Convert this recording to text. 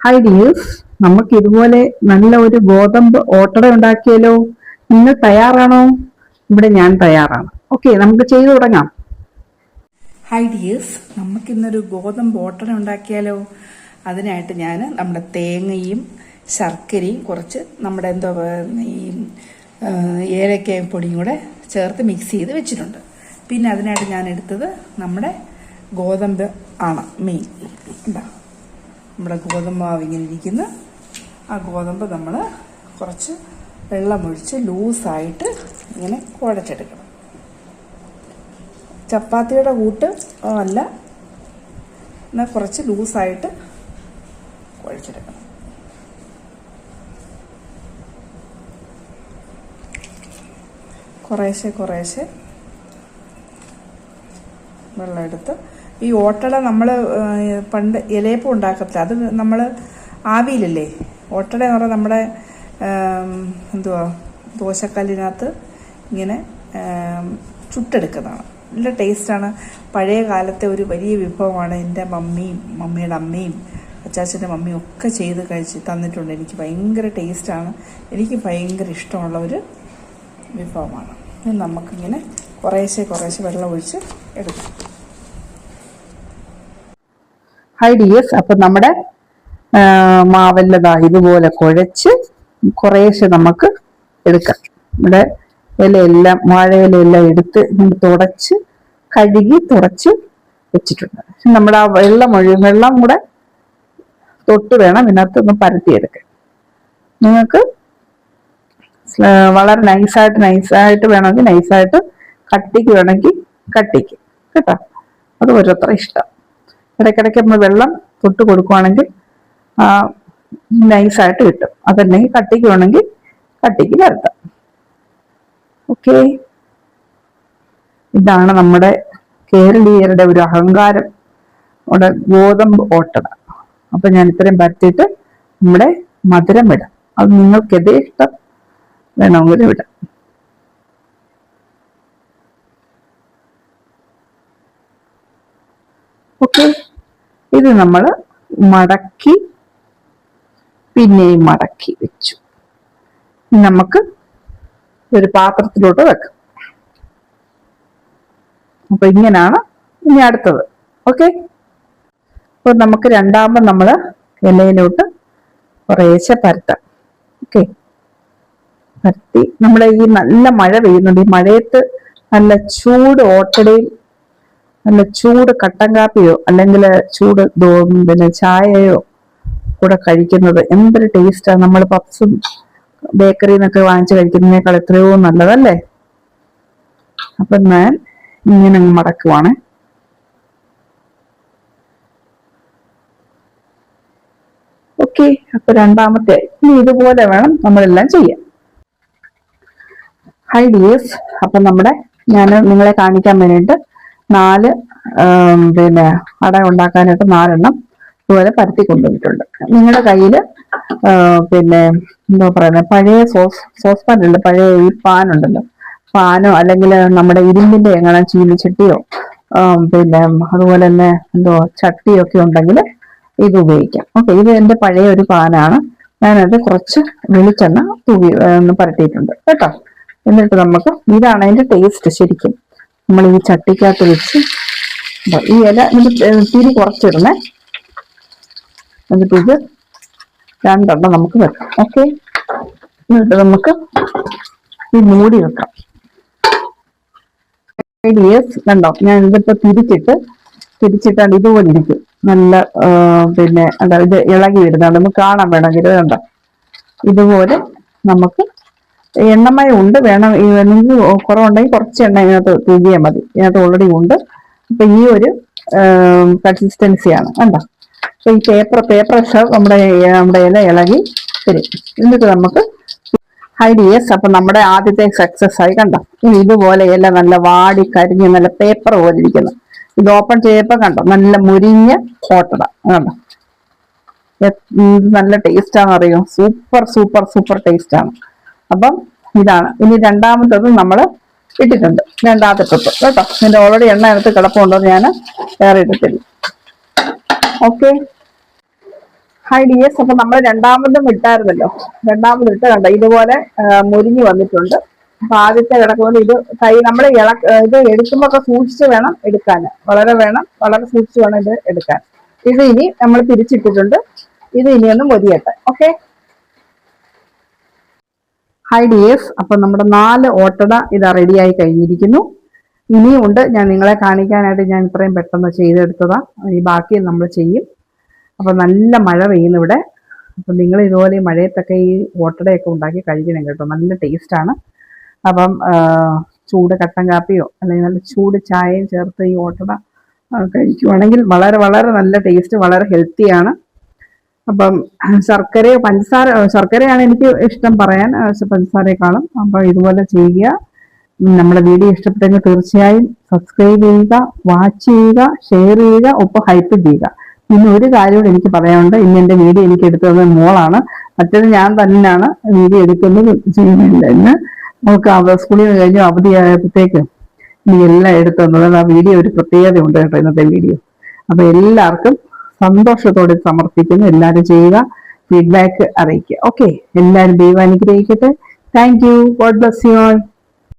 Hi dears നമുക്ക് ഇതുപോലെ നല്ല ഒരു ഗോതമ്പ് ഓട്ടട ഉണ്ടാക്കിയാലോ? നിങ്ങൾ തയ്യാറാണോ? ഇവിടെ ഞാൻ തയ്യാറാണ്. ഓക്കെ നമുക്ക് ചെയ്തു തുടങ്ങാം. ഹൈ ഡിയേഴ്സ് നമുക്കിന്നൊരു ഗോതമ്പ് ഓട്ടട ഉണ്ടാക്കിയാലോ? അതിനായിട്ട് ഞാൻ നമ്മുടെ തേങ്ങയും ശർക്കരയും കുറച്ച് നമ്മുടെ എന്തോ ഈ ഏലക്കായ പൊടിയും കൂടെ ചേർത്ത് മിക്സ് ചെയ്ത് വെച്ചിട്ടുണ്ട്. പിന്നെ അതിനായിട്ട് ഞാൻ എടുത്തത് നമ്മുടെ ഗോതമ്പ് ആണ് മെയിൻ ഉണ്ടാ നമ്മുടെ ഗോതമ്പ് ഇങ്ങനെ ആ ഗോതമ്പ് നമ്മൾ കുറച്ച് വെള്ളമൊഴിച്ച് ലൂസായിട്ട് ഇങ്ങനെ കുഴച്ചെടുക്കണം. ചപ്പാത്തിയുടെ കൂട്ട് അല്ല. എന്നാൽ കുറച്ച് ലൂസായിട്ട് കുഴച്ചെടുക്കണം. കുറേശ്ശെ കുറേശ്ശെ വെള്ളം എടുത്ത് ഈ ഓട്ടട നമ്മൾ പണ്ട് ഇലയപ്പം ഉണ്ടാക്കത്തില്ല? അത് നമ്മൾ ആവിയിലല്ലേ? ഓട്ടട എന്ന് പറഞ്ഞാൽ നമ്മുടെ എന്തുവാ ദോശക്കല്ലിനകത്ത് ഇങ്ങനെ ചുട്ടെടുക്കുന്നതാണ്. നല്ല ടേസ്റ്റാണ്. പഴയ കാലത്തെ ഒരു വലിയ വിഭവമാണ് എന്റെ മമ്മിയും മമ്മിയുടെ അമ്മയും അച്ചാച്ചന്റെ മമ്മിയും ഒക്കെ ചെയ്ത് കഴിച്ച് തന്നിട്ടുണ്ട്. എനിക്ക് ഭയങ്കര ടേസ്റ്റാണ്. എനിക്ക് ഭയങ്കര ഇഷ്ടമുള്ള ഒരു വിഭവമാണ്. നമുക്കിങ്ങനെ കുറേശ്ശെ കുറേശ്ശെ വെള്ളം ഒഴിച്ച് എടുക്കാം. ഹായ് ഡിയേഴ്സ് അപ്പൊ നമ്മുടെ മാവല്ലതാ ഇതുപോലെ കുഴച്ച് കുറേശ്ശെ നമുക്ക് എടുക്കാം. നമ്മുടെ ഇലയെല്ലാം വാഴയിലെല്ലാം എടുത്ത് തുടച്ച് കഴുകി തുടച്ച് വെച്ചിട്ടുണ്ട്. നമ്മുടെ ആ വെള്ളം ഒഴിയും വെള്ളം കൂടെ തൊട്ട് വേണം ഇതിനകത്ത് ഒന്ന് പരത്തിയെടുക്കാൻ. നിങ്ങൾക്ക് വളരെ നൈസായിട്ട് നൈസായിട്ട് വേണമെങ്കിൽ നൈസായിട്ട് കട്ടിക്ക് വേണമെങ്കിൽ കട്ടിക്ക്. കേട്ടോ? അത് ഓരോരുത്തർ ഇഷ്ടം. ഇടയ്ക്കിടയ്ക്ക് നമ്മൾ വെള്ളം തൊട്ട് കൊടുക്കുവാണെങ്കിൽ നൈസായിട്ട് കിട്ടും. അതല്ലെങ്കിൽ കട്ടിക്ക് വേണമെങ്കിൽ കട്ടിക്ക് പരത്താം ഓക്കെ ഇതാണ് നമ്മുടെ കേരളീയരുടെ ഒരു അഹങ്കാരം. നമ്മുടെ ഗോതമ്പ് ഓട്ടട. അപ്പൊ ഞാൻ ഇത്രയും പരത്തിയിട്ട് നമ്മുടെ മധുരം വിടാം അത് നിങ്ങൾക്ക് എതേ ഇഷ്ടം വേണമെങ്കിൽ വിടാം ഓക്കെ ഇത് നമ്മൾ മടക്കി പിന്നെയും മടക്കി വെച്ചു. നമുക്ക് ഒരു പാത്രത്തിലോട്ട് വെക്കാം. അപ്പൊ ഇങ്ങനാണ് ഇനി അടുത്തത്. ഓക്കെ? അപ്പൊ നമുക്ക് രണ്ടാമത് നമ്മൾ ഇലയിലോട്ട് കുറേശ്ശെ പരത്താം. ഓക്കെ? പരത്തി. നമ്മളെ ഈ നല്ല മഴ പെയ്യുന്നുണ്ട്. ഈ മഴയത്ത് നല്ല ചൂട് ഓട്ടടയും നല്ല ചൂട് കട്ടൻ കാപ്പിയോ അല്ലെങ്കിൽ ചൂട് പിന്നെ ചായയോ കൂടെ കഴിക്കുന്നത് എന്തൊരു ടേസ്റ്റാണ് നമ്മൾ പപ്സും ബേക്കറിയിൽ നിന്നൊക്കെ വാങ്ങിച്ച് കഴിക്കുന്നതിനേക്കാൾ എത്രയോ നല്ലതല്ലേ? അപ്പൊ ഞാൻ ഇങ്ങനെ മടക്കുവാണ്. ഓക്കെ അപ്പൊ രണ്ടാമത്തെ ഇനി ഇതുപോലെ വേണം നമ്മളെല്ലാം ചെയ്യാൻ. ഹൈ ഡിയേഴ്സ് അപ്പൊ നമ്മുടെ ഞാൻ നിങ്ങളെ കാണിക്കാൻ വേണ്ടിയിട്ട് നാല് പിന്നെ അട ഉണ്ടാക്കാനായിട്ട് നാലെണ്ണം ഇതുപോലെ പരത്തി കൊണ്ടുവന്നിട്ടുണ്ട്. നിങ്ങളുടെ കയ്യിൽ പിന്നെ എന്താ പറയുന്നത് പഴയ സോസ് സോസ് പാൻ ഉണ്ട് പഴയ ഈ പാൻ ഉണ്ടല്ലോ പാനോ അല്ലെങ്കിൽ നമ്മുടെ ഇരുമ്പിന്റെ എങ്ങനെ ചീനിച്ചട്ടിയോ പിന്നെ അതുപോലെ തന്നെ എന്തോ ചട്ടിയോ ഒക്കെ ഉണ്ടെങ്കിൽ ഇത് ഉപയോഗിക്കാം. ഓക്കെ ഇത് എന്റെ പഴയ ഒരു പാനാണ്. ഞാനത് കുറച്ച് വെളിച്ചെണ്ണ തൂവി പരട്ടിയിട്ടുണ്ട് കേട്ടോ? എന്നിട്ട് നമുക്ക് ഇതാണ് അതിന്റെ ടേസ്റ്റ് ശരിക്കും. നമ്മൾ ഈ ചട്ടിക്കകത്ത് വെച്ച് ഈ ഇല എന്നിട്ട് തിരി കുറച്ചിടണേ. എന്നിട്ട് ഇത് രണ്ടെണ്ണം നമുക്ക് വെക്കാം. ഓക്കെ? എന്നിട്ട് നമുക്ക് ഈ മൂടി വെക്കാം. യെസ് കണ്ടോ? ഞാൻ ഇതിപ്പോ തിരിച്ചിട്ട് തിരിച്ചിട്ടാണ് ഇതുപോലെ ഇരിക്കും. നല്ല പിന്നെ എന്താ ഇത് ഇളകി വരുന്നതാണ് നമുക്ക് കാണാൻ വേണമെങ്കിൽ കണ്ടോ? ഇതുപോലെ നമുക്ക് എണ്ണമയം ഉണ്ട്. വേണം നിങ്ങൾക്ക് കുറവുണ്ടെങ്കിൽ കുറച്ച് എണ്ണ ഇതിനകത്ത് തൂകിയാൽ മതി. ഇതിനകത്ത് ഓൾറെഡി ഉണ്ട്. അപ്പൊ ഈ ഒരു കൺസിസ്റ്റൻസിയാണ് കണ്ടോ? അപ്പൊ ഈ പേപ്പർ പേപ്പർ നമ്മുടെ നമ്മുടെ ഇല ഇളകി തരും എന്നിട്ട് നമുക്ക് ഹൈ ഡിയേഴ്സ് അപ്പൊ നമ്മുടെ ആദ്യത്തെ സക്സസ് ആയി കണ്ടോ? ഇനി ഇതുപോലെ ഇല നല്ല വാടി കരിഞ്ഞ് നല്ല പേപ്പർ പോലെ ഇരിക്കുന്നു. ഇത് ഓപ്പൺ ചെയ്യപ്പോ കണ്ടോ? നല്ല മുരിഞ്ഞ കോട്ടട. കണ്ടോ? നല്ല ടേസ്റ്റ് ആണെന്ന് അറിയോ സൂപ്പർ സൂപ്പർ സൂപ്പർ ടേസ്റ്റ് ആണ്. അപ്പം ഇതാണ്. ഇനി രണ്ടാമത്തത് നമ്മൾ ഇട്ടിട്ടുണ്ട്. രണ്ടാമത്തെ ട്രിപ്പ് കേട്ടോ? ഇതിന്റെ ഓൾറെഡി എണ്ണ എടുത്ത് കിടപ്പുണ്ടോ ഞാൻ വേറെ ഇട്ടിട്ടില്ല ഓക്കെ ഹൈ ഡി എസ് അപ്പൊ നമ്മൾ രണ്ടാമതും ഇട്ടായിരുന്നല്ലോ. രണ്ടാമത് ഇട്ട് കണ്ട? ഇതുപോലെ മുരിഞ്ഞു വന്നിട്ടുണ്ട്. അപ്പൊ ആദ്യത്തെ കിടക്കുന്നത് ഇത് കൈ നമ്മൾ ഇള ഇത് എടുക്കുമ്പോ ഒക്കെ സൂക്ഷിച്ച് വേണം എടുക്കാൻ. വളരെ വേണം വളരെ സൂക്ഷിച്ച് വേണം ഇത് എടുക്കാൻ. ഇത് ഇനി നമ്മൾ തിരിച്ചിട്ടിട്ടുണ്ട്. ഇത് ഇനിയൊന്നും മൊരിയട്ടെ. ഓക്കെ ഹൈ ഡിയേഴ്സ് അപ്പൊ നമ്മുടെ നാല് ഓട്ടട ഇത് റെഡിയായി കഴിഞ്ഞിരിക്കുന്നു. ഇനിയുണ്ട് ഞാൻ നിങ്ങളെ കാണിക്കാനായിട്ട് ഞാൻ ഇത്രയും പെട്ടെന്ന് ചെയ്തെടുത്തതാ. ഈ ബാക്കി നമ്മൾ ചെയ്യും. അപ്പൊ നല്ല മഴ പെയ്യുന്നു ഇവിടെ. അപ്പൊ നിങ്ങൾ ഇതുപോലെ ഈ മഴയത്തൊക്കെ ഈ ഓട്ടടയൊക്കെ ഉണ്ടാക്കി കഴിക്കണം കേട്ടോ. നല്ല ടേസ്റ്റാണ് അപ്പം ചൂട് കട്ടൻ കാപ്പിയോ അല്ലെങ്കിൽ നല്ല ചൂട് ചായയും ചേർത്ത് ഈ ഓട്ടട കഴിക്കുവാണെങ്കിൽ വളരെ വളരെ നല്ല ടേസ്റ്റ് വളരെ ഹെൽത്തിയാണ് അപ്പം ശർക്കര പഞ്ചസാര ശർക്കരയാണ് എനിക്ക് ഇഷ്ടം പറയാൻ. പഞ്ചസാരയെക്കാളും അപ്പം ഇതുപോലെ ചെയ്യുക. നമ്മുടെ വീഡിയോ ഇഷ്ടപ്പെട്ടെങ്കിൽ തീർച്ചയായും സബ്സ്ക്രൈബ് ചെയ്യുക വാച്ച് ചെയ്യുക ഷെയർ ചെയ്യുക ഒപ്പം ഹൈപ്പ് ചെയ്യുക. പിന്നെ ഒരു കാര്യം എനിക്ക് പറയാനുണ്ട്. ഇന്ന് എന്റെ വീഡിയോ എനിക്ക് എടുത്തു തന്നത് മോളാണ്. മറ്റേത് ഞാൻ തന്നെയാണ് വീഡിയോ എടുക്കുന്നത് ചെയ്യുന്നില്ല ഇന്ന്. നമുക്ക് സ്കൂളിൽ നിന്ന് കഴിഞ്ഞു അവധിയായപ്പോഴത്തേക്ക് നീ എല്ലാം എടുത്തു തന്നത്. ആ വീഡിയോ ഒരു പ്രത്യേകത ഉണ്ട് കേട്ടോ ഇന്നത്തെ വീഡിയോ. അപ്പൊ എല്ലാവർക്കും സന്തോഷത്തോടെ സമർപ്പിക്കുന്നു. എല്ലാവരും ചെയ്യുക. ഫീഡ്ബാക്ക് അറിയിക്കുക. ഓക്കെ എല്ലാവരും ദൈവം അനുഗ്രഹിക്കട്ടെ. Thank you God bless you all